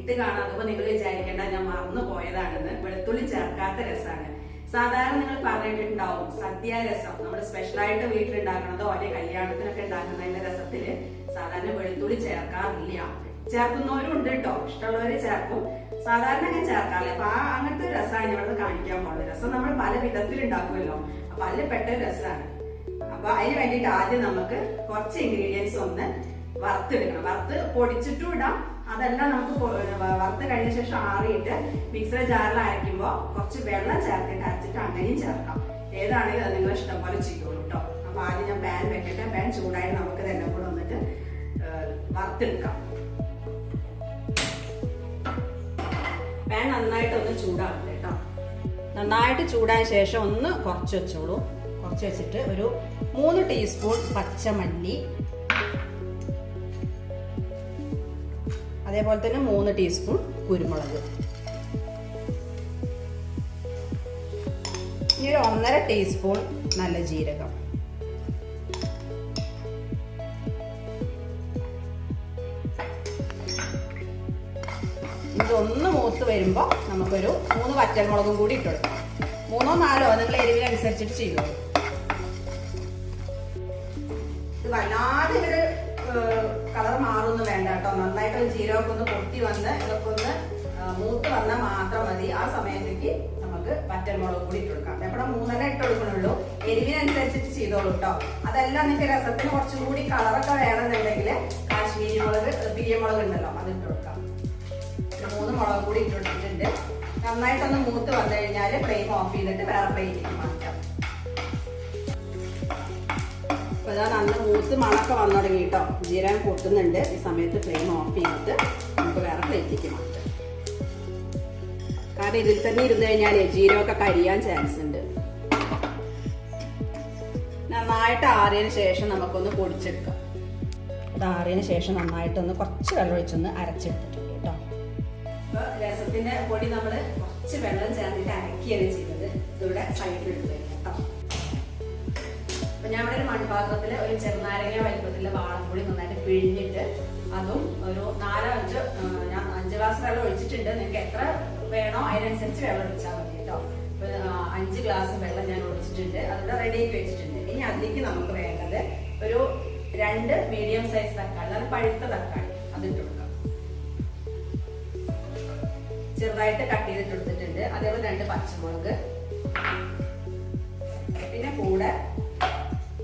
ഇട്ട് കാണാത്തപ്പോ നിങ്ങൾ വിചാരിക്കേണ്ട ഞാൻ മറന്നു പോയതാണെന്ന് വെളുത്തുള്ളി ചേർക്കാത്ത രസമാണ് സാധാരണ നിങ്ങൾ പറഞ്ഞിട്ടുണ്ടാവും സദ്യ രസം. നമ്മൾ സ്പെഷ്യലായിട്ട് വീട്ടിലുണ്ടാക്കണതോ അല്ലെങ്കിൽ കല്യാണത്തിനൊക്കെ ഉണ്ടാക്കുന്നതിന്റെ രസത്തിൽ സാധാരണ വെളുത്തുള്ളി ചേർക്കാറില്ല. ചേർക്കുന്നവരും ഉണ്ട് കേട്ടോ ഇഷ്ടമുള്ളവര് ചേർക്കും. സാധാരണ ഞാൻ ചേർക്കാറില്ല. അപ്പൊ ആ അങ്ങനത്തെ ഒരു രസമാണ് ഇവിടെ കാണിക്കാൻ പോകുന്നത് രസം നമ്മൾ പല വിധത്തിൽ ഉണ്ടാക്കുമല്ലോ. അപ്പൊ അതിൽ പെട്ട രസമാണ് അപ്പൊ അതിന് വേണ്ടിയിട്ട് ആദ്യം നമുക്ക് കുറച്ച് ഇൻഗ്രീഡിയൻസ് ഒന്ന് വറുത്തെടുക്കണം. വറുത്ത് പൊടിച്ചിട്ടും ഇടാം. അതെല്ലാം നമുക്ക് വറുത്ത് കഴിഞ്ഞ ശേഷം ആറിയിട്ട് മിക്സർ ജാറിൽ അരയ്ക്കുമ്പോൾ കുറച്ച് വെള്ളം ചേർത്തിട്ട് അരച്ചിട്ട് അങ്ങനെയും ചേർക്കാം. ഏതാണെങ്കിലും അത് നിങ്ങൾ ഇഷ്ടം പോലെ ചെയ്തോളൂ കേട്ടോ അപ്പൊ ആദ്യം ഞാൻ പാൻ വെക്കട്ടെ. പാൻ ചൂടായിട്ട് നമുക്ക് തന്നെ കൂടെ വന്നിട്ട് വറുത്തെടുക്കാം. പാൻ നന്നായിട്ട് ഒന്ന് ചൂടാവട്ടെ കേട്ടോ നന്നായിട്ട് ചൂടായ ശേഷം ഒന്ന് കുറച്ച് വെച്ചോളൂ. കുറച്ച് വെച്ചിട്ട് ഒരു മൂന്ന് ടീസ്പൂൺ പച്ചമല്ലി അതേപോലെ തന്നെ മൂന്ന് ടീസ്പൂൺ കുരുമുളക്. ഇനി ഒരു ഒന്നര ടീസ്പൂൺ നല്ല ജീരകം. ഇതൊന്ന് മൂത്ത് വരുമ്പോൾ നമുക്കൊരു മൂന്ന് വറ്റൽമുളകും കൂടി ഇട്ടുകൊടുക്കാം മൂന്നോ നാലോ നിങ്ങൾ എരിവിനനുസരിച്ചിട്ട് ചെയ്യുള്ളൂ ഇത് വല്ലാതെ ഇങ്ങട് കളർ മാറുമെന്ന് വേണ്ട കേട്ടോ. നന്നായിട്ട് ജീരകമൊക്കെ ഒന്ന് പൊട്ടി വന്ന് ഇതൊക്കെ ഒന്ന് മൂത്ത് വന്നാൽ മാത്രം മതി. ആ സമയത്തേക്ക് നമുക്ക് വറ്റൽമുളക് കൂടി ഇട്ട് കൊടുക്കാം. എവിടെ മൂന്നെണ്ണം ഇട്ട് കൊടുക്കണുള്ളൂ. എരിവിനനുസരിച്ചിട്ട് ചെയ്തോളൂ കേട്ടോ. അതെല്ലാം നിങ്ങൾക്ക് രസത്തിന് കുറച്ചും കൂടി കളറൊക്കെ വേണമെന്നുണ്ടെങ്കിൽ കാശ്മീരി മുളക് പിരിയമുളക് ഉണ്ടല്ലോ അത് ഇട്ട് കൊടുക്കാം. മൂന്ന് മുളക് കൂടി ഇട്ട് കൊടുത്തിട്ടുണ്ട്. നന്നായിട്ടൊന്ന് മൂത്ത് വന്നു കഴിഞ്ഞാൽ ഫ്ലെയിം ഓഫ് ചെയ്തിട്ട് വേറെ പ്ലേറ്റിലേക്ക് മാറ്റാം. അപ്പൊ ഇതാ നല്ല മൂത്ത് മണൊക്കെ വന്നു തുടങ്ങി കേട്ടോ. ജീരകം പൊട്ടുന്നുണ്ട് ഈ സമയത്ത് ഫ്ലെയിം ഓഫ് ചെയ്തിട്ട് നമുക്ക് വേറെ പ്ലേറ്റിലേക്ക് മാറ്റാം. കാരണം ഇതിൽ തന്നെ ഇരുന്ന് കഴിഞ്ഞാൽ ജീരകമൊക്കെ കരിയാൻ ചാൻസ് ഉണ്ട്. നന്നായിട്ട് ആറിയതിന് ശേഷം നമുക്കൊന്ന് പൊടിച്ചെടുക്കാം. അത് ആറിയതിന് ശേഷം നന്നായിട്ടൊന്ന് കുറച്ച് വെള്ളം ഒഴിച്ചൊന്ന് അരച്ചെടുത്തിട്ടുണ്ട് കേട്ടോ. രസത്തിന്റെ പൊടി നമ്മൾ കുറച്ച് വെള്ളം ചേർത്തിട്ട് അരക്കുകയാണ് ചെയ്തത് ഇതിവിടെ കേട്ടോ അപ്പൊ ഞാൻ ഇവിടെ ഒരു മൺപാത്രത്തിൽ ഒരു ചെറുനാരങ്ങ വലിപ്പത്തിലുള്ള വാളംപുളി നന്നായിട്ട് പിഴിഞ്ഞിട്ട് അതും ഒരു നാലോ അഞ്ചോ ഞാൻ അഞ്ച് ഗ്ലാസ് വെള്ളം ഒഴിച്ചിട്ടുണ്ട്. നിങ്ങൾക്ക് എത്ര വേണോ അതിനനുസരിച്ച് വെള്ളം ഒഴിച്ചാൽ മതി കേട്ടോ. അഞ്ച് ഗ്ലാസ് വെള്ളം ഞാൻ ഒഴിച്ചിട്ടുണ്ട്. അതിവിടെ റെഡി ആക്കി വെച്ചിട്ടുണ്ട്. ഇനി അതിലേക്ക് നമുക്ക് വേണ്ടത് ഒരു രണ്ട് മീഡിയം സൈസ് തക്കാളി അതായത് പഴുത്ത തക്കാളി അതിട്ട് കൊടുക്കാം. ചെറുതായിട്ട് കട്ട് ചെയ്തിട്ട് എടുത്തിട്ടുണ്ട് അതേപോലെ രണ്ട് പച്ചമുളക്. പിന്നെ കൂടെ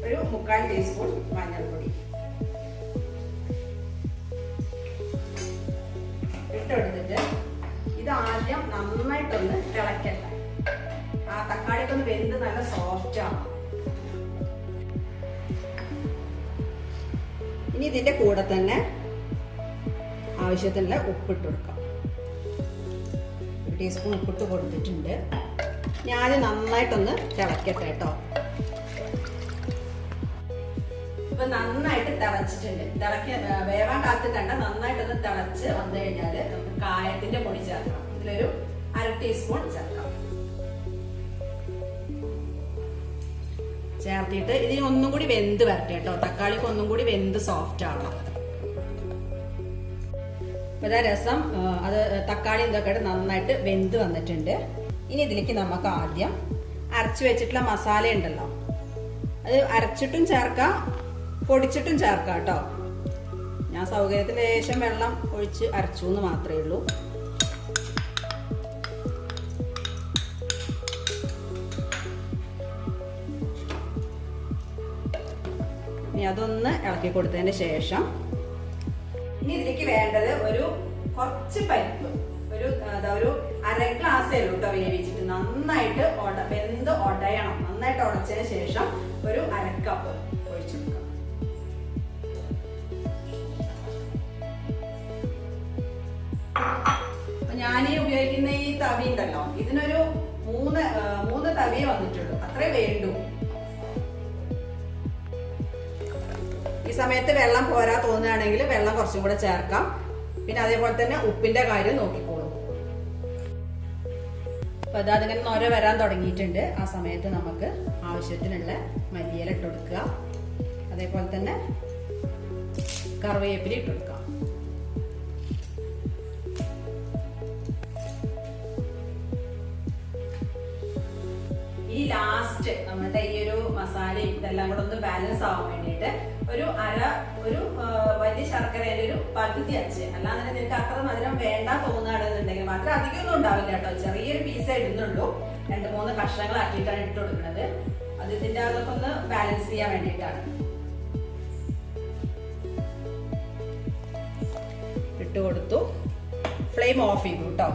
ഒരു മുക്കാൽ ടീസ്പൂൺ മഞ്ഞൾപ്പൊടി. ഇട്ടെടുത്തിട്ട് ഇത് ആദ്യം നന്നായിട്ടൊന്ന് തിളക്കട്ടെ. ആ തക്കാളിക്കൊന്ന് വെന്ത് നല്ല സോഫ്റ്റ് ആവണം. ഇനി ഇതിന്റെ കൂടെ തന്നെ ആവശ്യത്തിനുള്ള ഉപ്പിട്ട് കൊടുക്കാം. ഒരു ടീസ്പൂൺ ഉപ്പിട്ട് കൊടുത്തിട്ടുണ്ട്. ഞാൻ നന്നായിട്ടൊന്ന് തിളക്കട്ടെ കേട്ടോ. ഇപ്പൊ നന്നായിട്ട് തിളച്ചിട്ടുണ്ട്. തിളക്ക വേവാൻ കാത്ത് കണ്ട നന്നായിട്ടൊന്ന് തിളച്ച് വന്നു കഴിഞ്ഞാൽ കായത്തിന്റെ പൊടി ചേർക്കണം. ഇതിലൊരു അര ടീസ്പൂൺ ചേർക്കാം ചേർത്തിട്ട് ഇതിന് ഒന്നും കൂടി വെന്ത് വരട്ടെ കേട്ടോ. തക്കാളിക്ക് ഒന്നും കൂടി വെന്ത് സോഫ്റ്റ് ആവണം. അപ്പൊ ഇതാ രസം അത് തക്കാളി ഇതൊക്കെ നന്നായിട്ട് വെന്ത് വന്നിട്ടുണ്ട്. ഇനി ഇതിലേക്ക് നമുക്ക് ആദ്യം അരച്ചു വെച്ചിട്ടുള്ള മസാല ഉണ്ടല്ലോ. അത് അരച്ചിട്ടും ചേർക്കാം. പൊടിച്ചിട്ടും ചേർക്കാം കേട്ടോ ഞാൻ സൗകര്യത്തിൽ ലേശം വെള്ളം ഒഴിച്ച് അരച്ചു എന്ന് മാത്രമേ ഉള്ളൂ. ഇനി അതൊന്ന് ഇളക്കി കൊടുത്തതിന് ശേഷം ഇനി ഇതിലേക്ക് വേണ്ടത് ഒരു കുറച്ച് പരിപ്പ്. ഒരു അതാ ഒരു അര ഗ്ലാസ് കേട്ടോ വേവിച്ചിട്ട്. നന്നായിട്ട് ഉട വെന്ത് ഉടയണം നന്നായിട്ട് ഉടച്ചതിന് ശേഷം ഒരു അരക്കപ്പ്. ഉപയോഗിക്കുന്ന ഈ തവി ഉണ്ടല്ലോ ഇതിനൊരു മൂന്ന് മൂന്ന് തവിയെ വന്നിട്ടുള്ളൂ. അത്രേ വേണ്ടു. ഈ സമയത്ത് വെള്ളം പോരാ തോന്നുകയാണെങ്കിൽ വെള്ളം കുറച്ചും കൂടെ ചേർക്കാം. പിന്നെ അതേപോലെ തന്നെ ഉപ്പിന്റെ കാര്യം നോക്കിക്കോളൂ. അപ്പൊ അത് അതിങ്ങനെ നൊര വരാൻ തുടങ്ങിയിട്ടുണ്ട്. ആ സമയത്ത് നമുക്ക് ആവശ്യത്തിനുള്ള മല്ലിയില ഇട്ട് അതേപോലെ തന്നെ കറിവേപ്പില ഈ ലാസ്റ്റ് നമ്മളുടെ ഈ ഒരു മസാലയും ഇതെല്ലാം കൂടെ ഒന്ന് ബാലൻസ് ആവാൻ വേണ്ടിയിട്ട് ഒരു അര ഒരു വലിയ ശർക്കരയുടെ ഒരു പകുതി അച്ച് അല്ലാതെ നിനക്ക് അത്ര മധുരം വേണ്ട തോന്നുകയാണെന്നുണ്ടെങ്കിൽ മാത്രം അധികമൊന്നും ഉണ്ടാവില്ല കേട്ടോ. ചെറിയൊരു പീസ് ഇടുന്നുള്ളൂ. രണ്ട് മൂന്ന് കഷ്ണങ്ങൾ കഷ്ണങ്ങളാക്കിയിട്ടാണ് ഇട്ട് കൊടുക്കുന്നത്. അത് ഇതിന്റെ അതൊക്കെ ഒന്ന് ബാലൻസ് ചെയ്യാൻ വേണ്ടിയിട്ടാണ്. ഇട്ട് കൊടുത്തു. ഫ്ലെയിം ഓഫ് ചെയ്തു കേട്ടോ.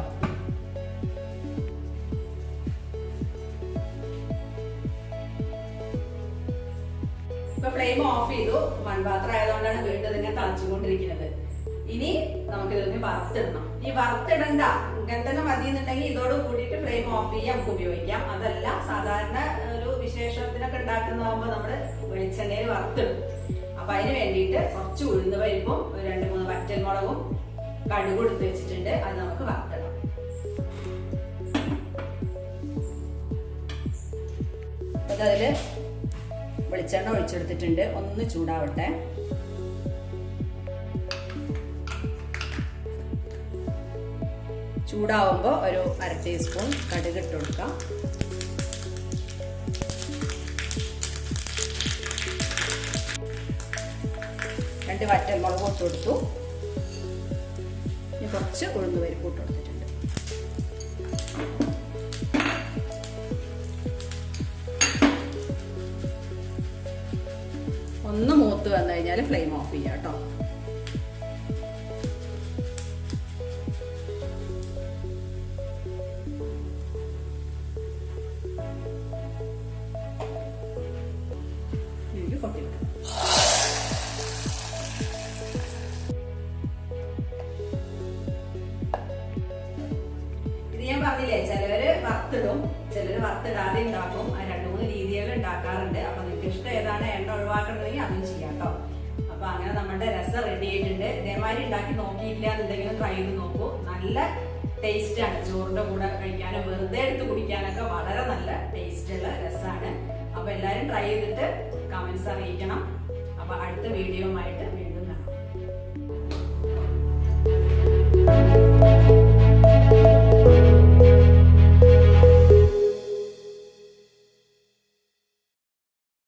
ഇപ്പൊ ഫ്ലെയിം ഓഫ് ചെയ്തു. മൺപാത്രം ആയതുകൊണ്ടാണ് വീണ്ടും ഇതിങ്ങനെ തളിച്ചുകൊണ്ടിരിക്കുന്നത്. ഇനി നമുക്ക് ഇതിന് വറുത്തിടണം. ഈ വറുത്തിടണ്ട. ഇങ്ങനെ തന്നെ മതി എന്നുണ്ടെങ്കിൽ ഇതോട് കൂടിയിട്ട് ഫ്ലെയിം ഓഫ് ചെയ്യാം നമുക്ക് ഉപയോഗിക്കാം. അതല്ല സാധാരണ ഒരു വിശേഷത്തിനൊക്കെ ഉണ്ടാക്കുന്നതാകുമ്പോൾ നമ്മൾ വെളിച്ചെണ്ണയിൽ വറുത്തിടും. അപ്പൊ അതിന് വേണ്ടിയിട്ട് കുറച്ച് ഉഴുന്ന് പരിപ്പും രണ്ട് മൂന്ന് വറ്റൽമുളകും കടുക് എടുത്ത് വെച്ചിട്ടുണ്ട്. അത് നമുക്ക് വറുത്തിടാം. അപ്പൊ അതിൽ വെളിച്ചെണ്ണ ഒഴിച്ചെടുത്തിട്ടുണ്ട്. ഒന്ന് ചൂടാവട്ടെ. ചൂടാവുമ്പോൾ ഒരു അര ടീസ്പൂൺ കടുക് ഇട്ട് കൊടുക്കാം. രണ്ട് വറ്റൽ മുളക് ഇട്ട് കൊടുത്തു. ഇനി കുറച്ച് ഉഴുന്ന് പരിപ്പ് ഇട്ട് കൊടുത്തിട്ടുണ്ട്. ഒന്ന് മൂത്ത് വന്നു കഴിഞ്ഞാൽ ഫ്ലെയിം ഓഫ് ചെയ്യാം കേട്ടോ. ഞാൻ പറഞ്ഞില്ലേ ചിലവര് വറുത്തിടും ചിലര് വറുത്തിടാതെ ഉണ്ടാക്കും രണ്ട് മൂന്ന് രീതികൾ ഉണ്ടാക്കാറുണ്ട്. ഇഷ്ടം ഏതാണ് എണ്ണ ഒഴിവാക്കണമെങ്കിൽ അതും ചെയ്യാം കേട്ടോ അപ്പൊ അങ്ങനെ നമ്മുടെ രസം റെഡി ആയിട്ടുണ്ട്. ഇതേമാതിരി ഉണ്ടാക്കി നോക്കിയില്ല എന്നുണ്ടെങ്കിലും ട്രൈ ചെയ്ത് നോക്കൂ. നല്ല ടേസ്റ്റാണ് ചോറിന്റെ കൂടെ കഴിക്കാനും വെറുതെ എടുത്ത് കുടിക്കാനൊക്കെ വളരെ നല്ല ടേസ്റ്റുള്ള രസമാണ്. അപ്പൊ എല്ലാരും ട്രൈ ചെയ്തിട്ട് കമന്റ്സ് അറിയിക്കണം. അപ്പൊ അടുത്ത വീഡിയോ ആയിട്ട് വീണ്ടും കാണാം.